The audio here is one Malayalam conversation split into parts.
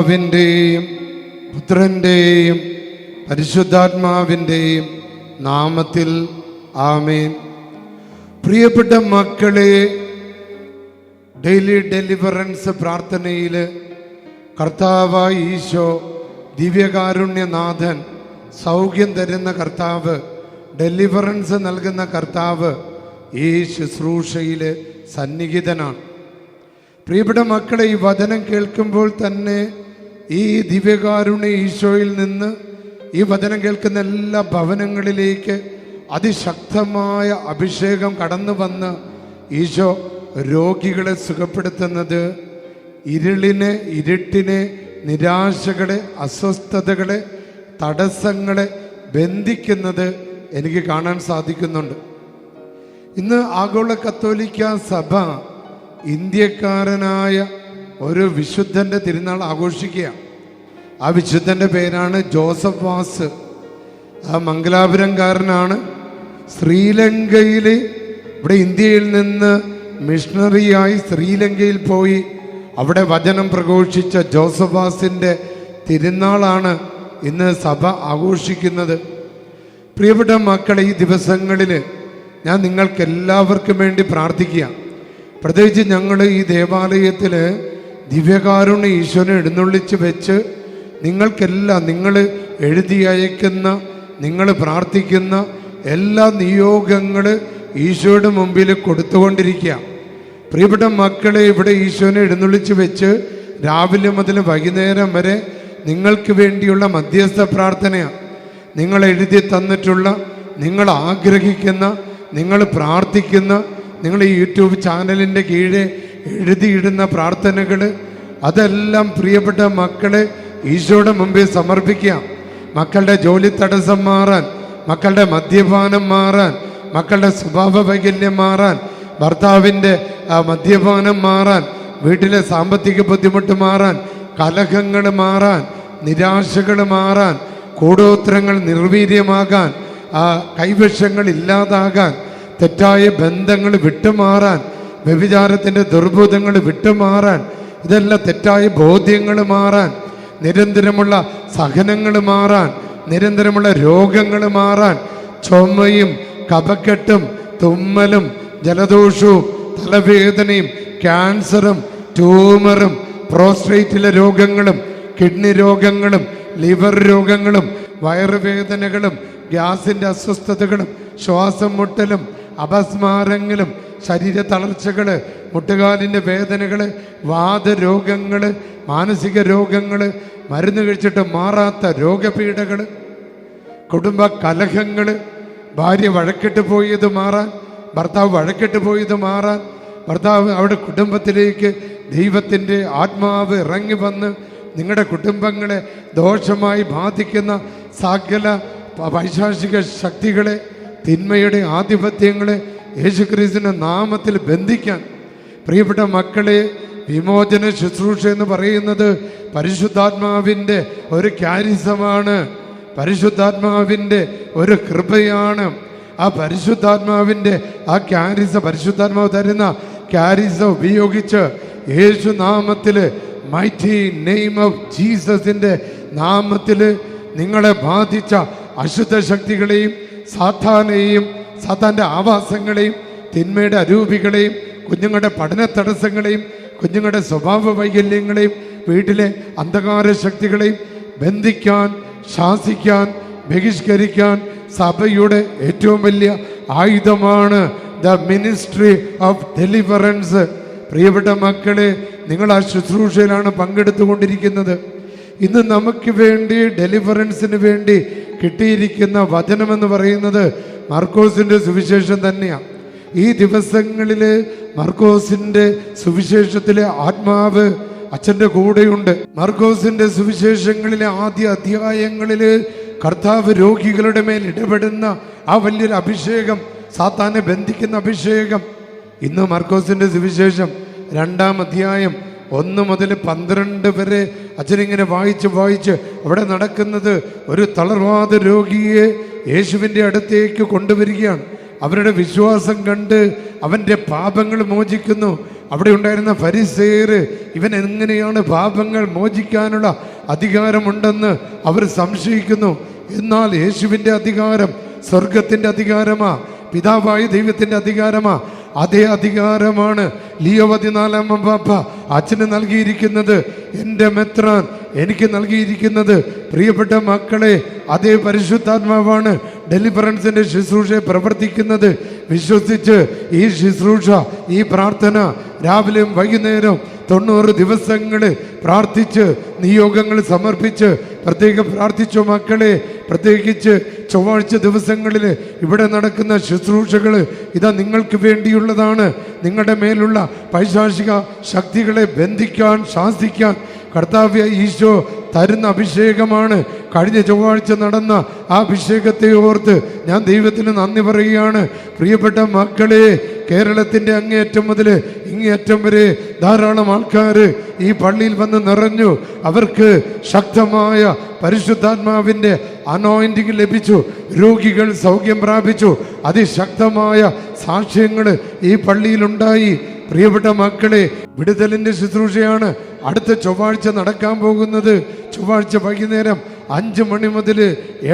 പിതാവിന്റെയും പുത്രന്റെയും പരിശുദ്ധാത്മാവിന്റെയും നാമത്തിൽ ആമേൻ. പ്രിയപ്പെട്ട മക്കളെ ഡെയിലി ഡെലിവറൻസ് പ്രാർത്ഥനയിൽ കർത്താവായ ഈശോ ദിവ്യകാരുണ്യനാഥൻ സൗഖ്യം തരുന്ന കർത്താവ് ഡെലിവറൻസ് നൽകുന്ന കർത്താവ് ഈ ശുശ്രൂഷയിൽ സന്നിഹിതനാണ്. പ്രിയപ്പെട്ട മക്കളെ ഈ വചനം കേൾക്കുമ്പോൾ തന്നെ ഈ ദിവ്യകാരുണ്യ ഈശോയിൽ നിന്ന് ഈ വചനം കേൾക്കുന്ന എല്ലാ ഭവനങ്ങളിലേക്ക് അതിശക്തമായ അഭിഷേകം കടന്നു വന്ന് ഈശോ രോഗികളെ സുഖപ്പെടുത്തുന്നത് ഇരുളിനെ ഇരുട്ടിനെ നിരാശകളെ അസ്വസ്ഥതകളെ തടസ്സങ്ങളെ ബന്ധിക്കുന്നത് എനിക്ക് കാണാൻ സാധിക്കുന്നുണ്ട്. ഇന്ന് ആഗോള കത്തോലിക്ക സഭ ഇന്ത്യക്കാരനായ ഒരു വിശുദ്ധന്റെ തിരുനാൾ ആഘോഷിക്കുക ആ വിശുദ്ധന്റെ പേരാണ് ജോസഫ് വാസ്. ആ മംഗലാപുരംകാരനാണ്. ശ്രീലങ്കയിൽ ഇവിടെ ഇന്ത്യയിൽ നിന്ന് മിഷണറിയായി ശ്രീലങ്കയിൽ പോയി. അവിടെ വചനം പ്രഘോഷിച്ച ജോസഫ് വാസിന്റെ തിരുനാളാണ് ഇന്ന് സഭ ആഘോഷിക്കുന്നത്. പ്രിയപ്പെട്ട മക്കളെ ഈ ദിവസങ്ങളിൽ ഞാൻ നിങ്ങൾക്ക് എല്ലാവർക്കും വേണ്ടി പ്രാർത്ഥിക്കുക. പ്രത്യേകിച്ച് ഞങ്ങൾ ഈ ദേവാലയത്തിൽ ദിവ്യകാരുണ്യ ഈശ്വരനെ എഴുന്നള്ളിച്ച് വെച്ച് നിങ്ങൾക്കെല്ലാം നിങ്ങൾ എഴുതി അയക്കുന്ന നിങ്ങൾ പ്രാർത്ഥിക്കുന്ന എല്ലാ നിയോഗങ്ങൾ ഈശോയുടെ മുമ്പിൽ കൊടുത്തുകൊണ്ടിരിക്കുക. പ്രിയപ്പെട്ട മക്കളെ ഇവിടെ ഈശോനെ എഴുന്നള്ളിച്ച് വെച്ച് രാവിലെ മുതൽ വൈകുന്നേരം വരെ നിങ്ങൾക്ക് വേണ്ടിയുള്ള മധ്യസ്ഥ പ്രാർത്ഥനയാണ് നിങ്ങൾ എഴുതി തന്നിട്ടുള്ള നിങ്ങൾ ആഗ്രഹിക്കുന്ന നിങ്ങൾ പ്രാർത്ഥിക്കുന്ന നിങ്ങൾ ഈ യൂട്യൂബ് ചാനലിന്റെ കീഴെ എഴുതിയിടുന്ന പ്രാർത്ഥനകൾ അതെല്ലാം പ്രിയപ്പെട്ട മക്കളെ ഈശോയുടെ മുമ്പിൽ സമർപ്പിക്കാം മക്കളുടെ ജോലി തടസ്സം മാറാൻ മക്കളുടെ മദ്യപാനം മാറാൻ മക്കളുടെ സ്വഭാവ വൈകല്യം മാറാൻ ഭർത്താവിന്റെ മദ്യപാനം മാറാൻ വീട്ടിലെ സാമ്പത്തിക ബുദ്ധിമുട്ട് മാറാൻ കലഹങ്ങൾ മാറാൻ നിരാശകൾ മാറാൻ കൂടോത്രങ്ങൾ നിർവീര്യമാകാൻ ആ കൈവശങ്ങൾ ഇല്ലാതാകാൻ തെറ്റായ ബന്ധങ്ങൾ വിട്ടുമാറാൻ വ്യഭിചാരത്തിന്റെ ദുർബോധങ്ങൾ വിട്ടുമാറാൻ ഇതെല്ലാം തെറ്റായ ബോധ്യങ്ങൾ മാറാൻ നിരന്തരമുള്ള സഹനങ്ങൾ മാറാൻ നിരന്തരമുള്ള രോഗങ്ങൾ മാറാൻ ചുമയും കപക്കെട്ടും തുമ്മലും ജലദോഷവും തലവേദനയും ക്യാൻസറും ട്യൂമറും പ്രോസ്ട്രേറ്റിലെ രോഗങ്ങളും കിഡ്നി രോഗങ്ങളും ലിവർ രോഗങ്ങളും വയറുവേദനകളും ഗ്യാസിന്റെ അസ്വസ്ഥതകളും ശ്വാസം മുട്ടലും അപസ്മാരങ്ങളും ശരീര തളർച്ചകൾ മുട്ടുകാലിന്റെ വേദനകൾ വാദരോഗങ്ങൾ മാനസിക രോഗങ്ങൾ മരുന്ന് കഴിച്ചിട്ട് മാറാത്ത രോഗപീഠകൾ കുടുംബ കലഹങ്ങൾ ഭാര്യ വഴക്കിട്ട് പോയത് മാറാൻ ഭർത്താവ് വഴക്കിട്ട് പോയത് മാറാൻ ഭർത്താവ് അവിടെ കുടുംബത്തിലേക്ക് ദൈവത്തിന്റെ ആത്മാവ് ഇറങ്ങി വന്ന് നിങ്ങളുടെ കുടുംബങ്ങളെ ദോഷമായി ബാധിക്കുന്ന സകല വൈശാഷിക ശക്തികളെ തിന്മയുടെ ആധിപത്യങ്ങളെ യേശുക്രിസ്തുവിന്റെ നാമത്തിൽ ബന്ധിക്കാൻ. പ്രിയപ്പെട്ട മക്കളെ വിമോചന ശുശ്രൂഷ എന്ന് പറയുന്നത് പരിശുദ്ധാത്മാവിന്റെ ഒരു ക്യാരിസമാണ് പരിശുദ്ധാത്മാവിന്റെ ഒരു കൃപയാണ്. ആ പരിശുദ്ധാത്മാവിന്റെ ആ ക്യാരിസ പരിശുദ്ധാത്മാവ് തരുന്ന ക്യാരിസ ഉപയോഗിച്ച് യേശു നാമത്തിൽ മൈറ്റി നെയിം ഓഫ് ജീസസിന്റെ നാമത്തിൽ നിങ്ങളെ ബാധിച്ച അശുദ്ധ ശക്തികളെയും സാത്താനെയും സാത്താന്റെ ആവാസങ്ങളെയും തിന്മയുടെ അരൂപികളെയും കുഞ്ഞുങ്ങളുടെ പഠന തടസ്സങ്ങളെയും കുഞ്ഞുങ്ങളുടെ സ്വഭാവ വൈകല്യങ്ങളെയും വീട്ടിലെ അന്ധകാര ശക്തികളെയും ബന്ധിക്കാൻ ശാസിക്കാൻ ബഹിഷ്കരിക്കാൻ സഭയുടെ ഏറ്റവും വലിയ ആയുധമാണ് ദ മിനിസ്ട്രി ഓഫ് ഡെലിവറൻസ്. പ്രിയപ്പെട്ട മക്കളെ നിങ്ങൾ ആ ശുശ്രൂഷയിലാണ് പങ്കെടുത്തുകൊണ്ടിരിക്കുന്നത്. ഇന്ന് നമുക്ക് വേണ്ടി ഡെലിവറൻസിന് വേണ്ടി കിട്ടിയിരിക്കുന്ന വചനമെന്ന് പറയുന്നത് മർക്കോസിന്റെ സുവിശേഷം തന്നെയാണ് ഈ ദിവസങ്ങളിൽ മർക്കോസിന്റെ സുവിശേഷത്തിലെ ആത്മാവ് അച്ഛന്റെ കൂടെയുണ്ട്. മർക്കോസിന്റെ സുവിശേഷങ്ങളിലെ ആദ്യ അധ്യായങ്ങളിൽ കർത്താവ് രോഗികളുടെ മേൽ ഇടപെടുന്ന ആ വലിയൊരു അഭിഷേകം സാത്താനെ ബന്ധിക്കുന്ന അഭിഷേകം. ഇന്ന് മർക്കോസിന്റെ സുവിശേഷം രണ്ടാം അധ്യായം ഒന്ന് മുതൽ പന്ത്രണ്ട് വരെ അച്ഛനിങ്ങനെ വായിച്ച് വായിച്ച് അവിടെ നടക്കുന്നത് ഒരു തളർവാദ രോഗിയെ യേശുവിന്റെ അടുത്തേക്ക് കൊണ്ടുവരികയാണ്. അവരുടെ വിശ്വാസം കണ്ട് അവന്റെ പാപങ്ങൾ മോചിക്കുന്നു. അവിടെ ഉണ്ടായിരുന്ന ഫരിസേര് ഇവൻ എങ്ങനെയാണ് പാപങ്ങൾ മോചിക്കാനുള്ള അധികാരമുണ്ടെന്ന് അവർ സംശയിക്കുന്നു. എന്നാൽ യേശുവിന്റെ അധികാരം സ്വർഗത്തിന്റെ അധികാരമാ പിതാവായ ദൈവത്തിന്റെ അധികാരമാ. അതേ അധികാരമാണ് ലിയോ പതിനാലാം പാപ്പ അച്ഛന് നൽകിയിരിക്കുന്നത്. എന്റെ മെത്രാൻ എനിക്ക് നൽകിയിരിക്കുന്നത് പ്രിയപ്പെട്ട മക്കളെ അതേ പരിശുദ്ധാത്മാവാണ് ഡെലിവറൻസിന്റെ ശുശ്രൂഷയെ പ്രവർത്തിക്കുന്നത്. വിശ്വസിച്ച് ഈ ശുശ്രൂഷ ഈ പ്രാർത്ഥന രാവിലെയും വൈകുന്നേരവും തൊണ്ണൂറ് ദിവസങ്ങൾ പ്രാർത്ഥിച്ച് നിയോഗങ്ങൾ സമർപ്പിച്ച് പ്രത്യേകം പ്രാർത്ഥിച്ചു മക്കളെ പ്രത്യേകിച്ച് ചൊവ്വാഴ്ച ദിവസങ്ങളിൽ ഇവിടെ നടക്കുന്ന ശുശ്രൂഷകൾ ഇതാ നിങ്ങൾക്ക് വേണ്ടിയുള്ളതാണ്. നിങ്ങളുടെ മേലുള്ള പൈശാചിക ശക്തികളെ ബന്ധിക്കാൻ ശാസിക്കാൻ കർത്താവ്യ ഈശോ തരുന്ന അഭിഷേകമാണ്. കഴിഞ്ഞ ചൊവ്വാഴ്ച നടന്ന ആ അഭിഷേകത്തെ ഓർത്ത് ഞാൻ ദൈവത്തിന് നന്ദി പറയുകയാണ്. പ്രിയപ്പെട്ട മക്കളെ കേരളത്തിന്റെ അങ്ങേയറ്റം മുതൽ ഇങ്ങേയറ്റം വരെ ധാരാളം ആൾക്കാർ ഈ പള്ളിയിൽ വന്ന് നിറഞ്ഞു. അവർക്ക് ശക്തമായ പരിശുദ്ധാത്മാവിന്റെ അനോയിന്റിങ് ലഭിച്ചു. രോഗികൾ സൗഖ്യം പ്രാപിച്ചു. അതിശക്തമായ സാക്ഷ്യങ്ങൾ ഈ പള്ളിയിലുണ്ടായി. പ്രിയപ്പെട്ട മക്കളെ വിടുതലിന്റെ ശുശ്രൂഷയാണ് അടുത്ത ചൊവ്വാഴ്ച നടക്കാൻ പോകുന്നത്. ചൊവ്വാഴ്ച വൈകുന്നേരം അഞ്ച് മണി മുതൽ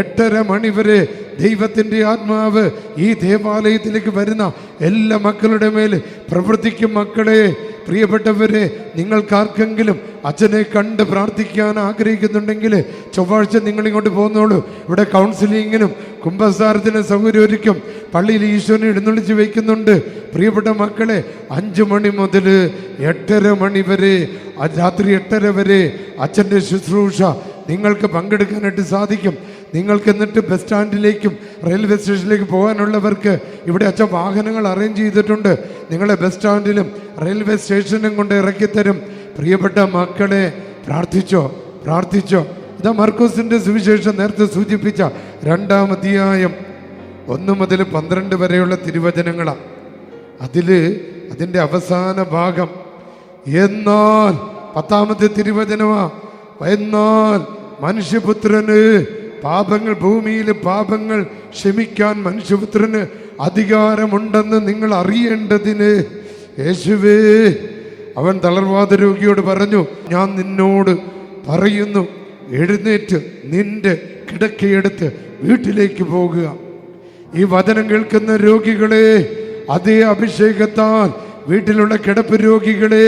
എട്ടര മണി വരെ ദൈവത്തിന്റെ ആത്മാവ് ഈ ദേവാലയത്തിലേക്ക് വരുന്ന എല്ലാ മക്കളുടെ മേൽ പ്രവർത്തിക്കും മക്കളെ. പ്രിയപ്പെട്ടവരെ നിങ്ങൾക്കാർക്കെങ്കിലും അച്ഛനെ കണ്ട് പ്രാർത്ഥിക്കാൻ ആഗ്രഹിക്കുന്നുണ്ടെങ്കിൽ ചൊവ്വാഴ്ച നിങ്ങൾ ഇങ്ങോട്ട് പോകുന്നോളൂ ഇവിടെ കൗൺസിലിങ്ങിനും കുംഭസാരത്തിന് സൗകര്യം ഒരുക്കും പള്ളിയിൽ ഈശോനെ എഴുന്നള്ളിച്ച് വയ്ക്കുന്നുണ്ട്. പ്രിയപ്പെട്ട മക്കളെ അഞ്ച് മണി മുതൽ എട്ടര മണി വരെ രാത്രി എട്ടര വരെ അച്ഛന്റെ ശുശ്രൂഷ നിങ്ങൾക്ക് പങ്കെടുക്കാനായിട്ട് സാധിക്കും. നിങ്ങൾക്ക് എന്നിട്ട് ബസ് സ്റ്റാൻഡിലേക്കും റെയിൽവേ സ്റ്റേഷനിലേക്ക് പോകാനുള്ളവർക്ക് ഇവിടെ അച്ഛൻ വാഹനങ്ങൾ അറേഞ്ച് ചെയ്തിട്ടുണ്ട്. നിങ്ങളെ ബസ് സ്റ്റാൻഡിലും റെയിൽവേ സ്റ്റേഷനും കൊണ്ട് ഇറക്കിത്തരും പ്രിയപ്പെട്ട മക്കളെ പ്രാർത്ഥിച്ചോ പ്രാർത്ഥിച്ചോ. ഇതാ മർക്കോസിന്റെ സുവിശേഷം നേരത്തെ സൂചിപ്പിച്ച രണ്ടാം അധ്യായം ഒന്ന് മുതൽ പന്ത്രണ്ട് വരെയുള്ള തിരുവചനങ്ങളാണ് അതിൽ അതിന്റെ അവസാന ഭാഗം എന്നാൽ പത്താമത്തെ തിരുവചനമാ എന്നാൽ മനുഷ്യപുത്രന് പാപങ്ങൾ ഭൂമിയിൽ പാപങ്ങൾ ക്ഷമിക്കാൻ മനുഷ്യപുത്രന് അധികാരമുണ്ടെന്ന് നിങ്ങൾ അറിയേണ്ടതിന്. യേശുവേ അവൻ തളർവാദ രോഗിയോട് പറഞ്ഞു ഞാൻ നിന്നോട് പറയുന്നു എഴുന്നേറ്റ് നിന്റെ കിടക്കയെടുത്ത് വീട്ടിലേക്ക് പോകുക. ഈ വചനം കേൾക്കുന്ന രോഗികളെ അതേ അഭിഷേകത്താൽ വീട്ടിലുള്ള കിടപ്പ് രോഗികളെ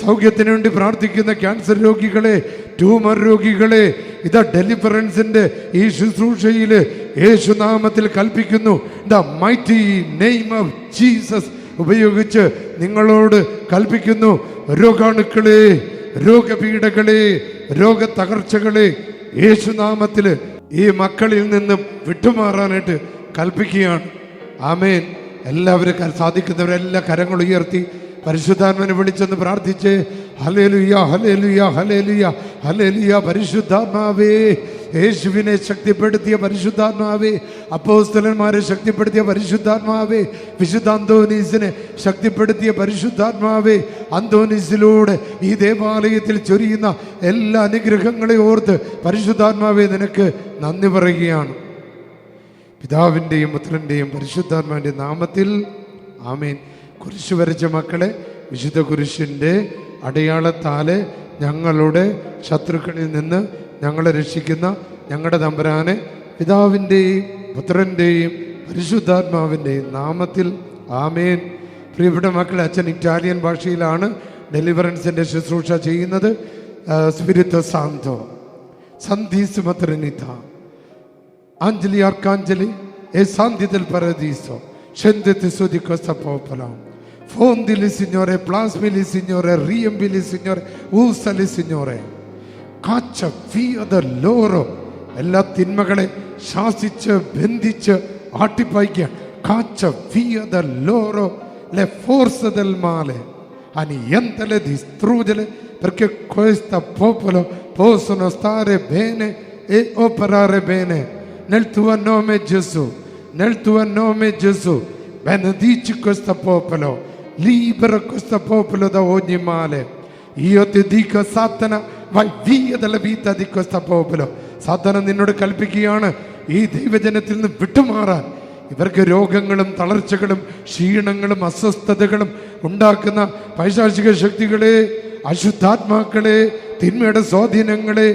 സൗഖ്യത്തിനു വേണ്ടി പ്രാർത്ഥിക്കുന്ന ക്യാൻസർ രോഗികളെ ട്യൂമർ രോഗികളെ ഇതാ ഡെലിവറൻസിന്റെ ഈ ശുശ്രൂഷയിൽ യേശുനാമത്തിൽ കൽപ്പിക്കുന്നു. The mighty name of Jesus ഉപയോഗിച്ച് നിങ്ങളോട് കൽപ്പിക്കുന്നു. രോഗാണുക്കളെ രോഗപീഠകളെ രോഗത്തകർച്ചകളെ യേശുനാമത്തിൽ ഈ മക്കളിൽ നിന്ന് വിട്ടുമാറാനായിട്ട് കൽപ്പിക്കുകയാണ്. ആമേൻ. എല്ലാവരും സാധിക്കുന്നവരെല്ലാം കരങ്ങൾ ഉയർത്തി പരിശുദ്ധാത്മനെ വിളിച്ചെന്ന് പ്രാർത്ഥിച്ച്. ഹലേലുയ ഹലേലുയ ഹലേലുയ ഹലേലുയ പരിശുദ്ധാത്മാവേ. യേശുവിനെ ശക്തിപ്പെടുത്തിയ പരിശുദ്ധാത്മാവേ. അപ്പോസ്തലന്മാരെ ശക്തിപ്പെടുത്തിയ പരിശുദ്ധാത്മാവേ. വിശുദ്ധ അന്തോനീസിനെ ശക്തിപ്പെടുത്തിയ പരിശുദ്ധാത്മാവേ. അന്തോനീസിലൂടെ ഈ ദേവാലയത്തിൽ ചൊരിയുന്ന എല്ലാ അനുഗ്രഹങ്ങളെ ഓർത്ത് പരിശുദ്ധാത്മാവേ നിനക്ക് നന്ദി പറയുകയാണ്. പിതാവിന്റെയും പുത്രന്റെയും പരിശുദ്ധാത്മാവിന്റെ നാമത്തിൽ ആമേൻ. കുരിശ് വരച്ച മക്കളെ വിശുദ്ധ കുരിശിന്റെ അടയാളത്താൽ ഞങ്ങളുടെ ശത്രുക്കളിൽ നിന്ന് ഞങ്ങളെ രക്ഷിക്കുന്ന ഞങ്ങളുടെ തമ്പുരാനെ പിതാവിന്റെയും പുത്രന്റെയും പരിശുദ്ധാത്മാവിന്റെയും നാമത്തിൽ ആമേൻ. പ്രിയപ്പെട്ട മക്കളെ അച്ഛൻ ഇറ്റാലിയൻ ഭാഷയിലാണ് ഡെലിവറൻസിന്റെ ശുശ്രൂഷ ചെയ്യുന്നത്. സ്പിരിത്വ സാന്തോ സന്ധി മത്രനിത Anjali ആർക്കാഞ്ജലി e സാന്ധ്യത്തിൽ su di questa popola. Fondili, Signore, plasmili, Signore, riempili, Signore, usali, Signore. കാച്ച via da loro എല്ലാ തിന്മകളെ ശാസിച്ച് ബന്ധിച്ച് ആട്ടിപ്പായിക്കുക കാച്ച via da loro le forze del male annientale, distruggere perché questo popolo possono stare bene e operare bene nel tuo nome Gesù nel tuo nome Gesù benedici questo popolo libera questo popolo da ogni male io ti dico Satana vai via dalla vita di questo popolo. സാത്താന നിന്നോട് കൽപ്പിക്കുകയാണ് ഈ ദൈവജനത്തിൽ നിന്ന് വിട്ടുമാറാൻ. ഇവർക്ക് രോഗങ്ങളും തളർച്ചകളും ക്ഷീണങ്ങളും അസ്വസ്ഥതകളും ഉണ്ടാക്കുന്ന പൈശാചിക ശക്തികളെ അശുദ്ധാത്മാക്കളെ തിന്മയുടെ സ്വാധീനങ്ങളെ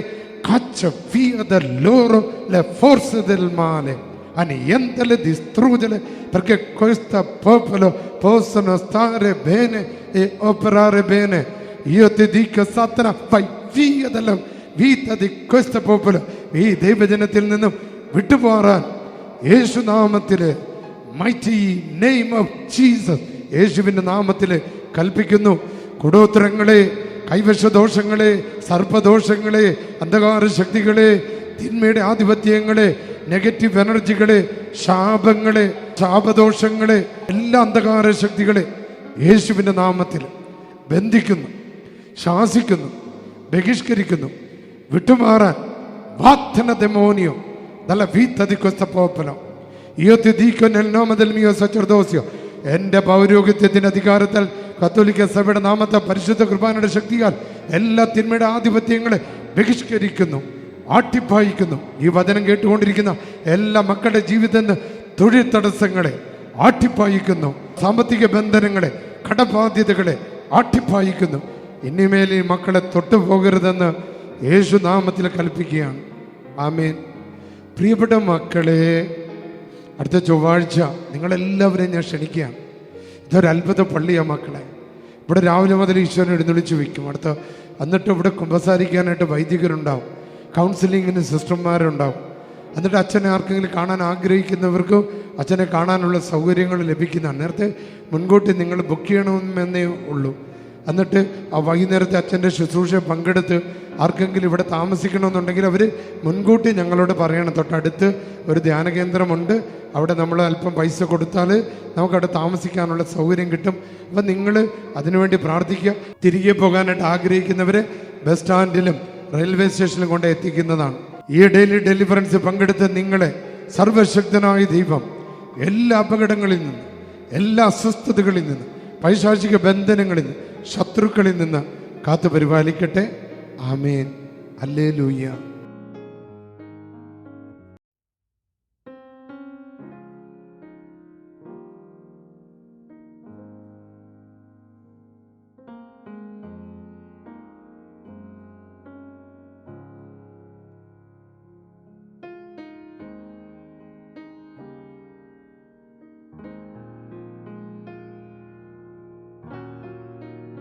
caccia via dall'oro le forze del male annientale, distruggere perché questo popolo possano stare bene e operare bene. Io ti dico, Satana, fai via dalla vita di questo popolo. ഈ ദൈവജനത്തിൽ നിന്നും വിട്ടുപോറാൻ യേശുനാമത്തിൽ മൈറ്റി നെയിം ഓഫ് ജീസസ് യേശുവിന്റെ നാമത്തിൽ കൽപ്പിക്കുന്നു കുടോത്തരങ്ങളെ കൈവശദോഷങ്ങളെ സർപ്പദോഷങ്ങളെ അന്ധകാര ശക്തികളെ തിന്മയുടെ ആധിപത്യങ്ങളെ നെഗറ്റീവ് എനർജികളെ ശാപങ്ങളെ ശാപദോഷങ്ങളെ എല്ലാ അന്ധകാര ശക്തികളെ യേശുവിന്റെ നാമത്തിൽ ബന്ധിക്കുന്നു ശാസിക്കുന്നു ബഹിഷ്കരിക്കുന്നു വിട്ടുമാറാൻ വാത്തന ദെമോനിയോ നല്ല vita di questo popolo. സച്ചർദോസിയോ mio എന്റെ പൗരോഹിത്യത്തിന്റെ അധികാരത്തിൽ കത്തോലിക്ക സഭയുടെ നാമത്തെ പരിശുദ്ധ കുർബാനയുടെ ശക്തിയാൽ എല്ലാ തിന്മയുടെ ആധിപത്യങ്ങളെ ബഹിഷ്കരിക്കുന്നു ആട്ടിപ്പായിക്കുന്നു. ഈ വചനം കേട്ടുകൊണ്ടിരിക്കുന്ന എല്ലാ മക്കളുടെ ജീവിതത്തിൽ തൊഴിൽ തടസ്സങ്ങളെ ആട്ടിപ്പായിക്കുന്നു. സാമ്പത്തിക ബന്ധനങ്ങളെ കടബാധ്യതകളെ ആട്ടിപ്പായിക്കുന്നു. ഇനിമേൽ ഈ മക്കളെ തൊട്ടുപോകരുതെന്ന് യേശു നാമത്തിൽ കൽപ്പിക്കുകയാണ്. ആമേൻ. പ്രിയപ്പെട്ട മക്കളെ അടുത്ത ചൊവ്വാഴ്ച നിങ്ങളെല്ലാവരെയും ഞാൻ ക്ഷണിക്കുകയാണ്. ഇതൊരു അത്ഭുത പള്ളിയാണ് മക്കളെ. ഇവിടെ രാവിലെ മുതൽ ഈശ്വരൻ എഴുന്നള്ളിച്ച് വയ്ക്കും. അടുത്ത എന്നിട്ട് ഇവിടെ കുമ്പസാരിക്കാനായിട്ട് വൈദികരുണ്ടാവും. കൗൺസിലിങ്ങിന് സിസ്റ്റർമാരുണ്ടാവും. എന്നിട്ട് അച്ഛനെ ആർക്കെങ്കിലും കാണാൻ ആഗ്രഹിക്കുന്നവർക്ക് അച്ഛനെ കാണാനുള്ള സൗകര്യങ്ങൾ ലഭിക്കുന്നതാണ്. നേരത്തെ മുൻകൂട്ടി നിങ്ങൾ ബുക്ക് ചെയ്യണമെന്നേ ഉള്ളൂ. എന്നിട്ട് ആ വൈകുന്നേരത്തെ അച്ഛന്റെ ശുശ്രൂഷ പങ്കെടുത്ത് ആർക്കെങ്കിലും ഇവിടെ താമസിക്കണമെന്നുണ്ടെങ്കിൽ അവർ മുൻകൂട്ടി ഞങ്ങളോട് പറയണം. തൊട്ടടുത്ത് ഒരു ധ്യാന കേന്ദ്രമുണ്ട്. അവിടെ നമ്മൾ അല്പം പൈസ കൊടുത്താൽ നമുക്കവിടെ താമസിക്കാനുള്ള സൗകര്യം കിട്ടും. അപ്പം നിങ്ങൾ അതിനുവേണ്ടി പ്രാർത്ഥിക്കുക. തിരികെ പോകാനായിട്ട് ആഗ്രഹിക്കുന്നവരെ ബസ് സ്റ്റാൻഡിലും റെയിൽവേ സ്റ്റേഷനിൽ കൊണ്ട് എത്തിക്കുന്നതാണ്. ഈ ഡെയിലി ഡെലിവറൻസ് പങ്കെടുത്ത നിങ്ങളെ സർവശക്തനായ ദീപം എല്ലാ അപകടങ്ങളിൽ നിന്ന് എല്ലാ അസ്വസ്ഥതകളിൽ നിന്ന് പൈശാചിക ബന്ധനങ്ങളിൽ നിന്ന് ശത്രുക്കളിൽ നിന്ന് കാത്തു പരിപാലിക്കട്ടെ ആമേൻ. അല്ലേ ലൂയ്യ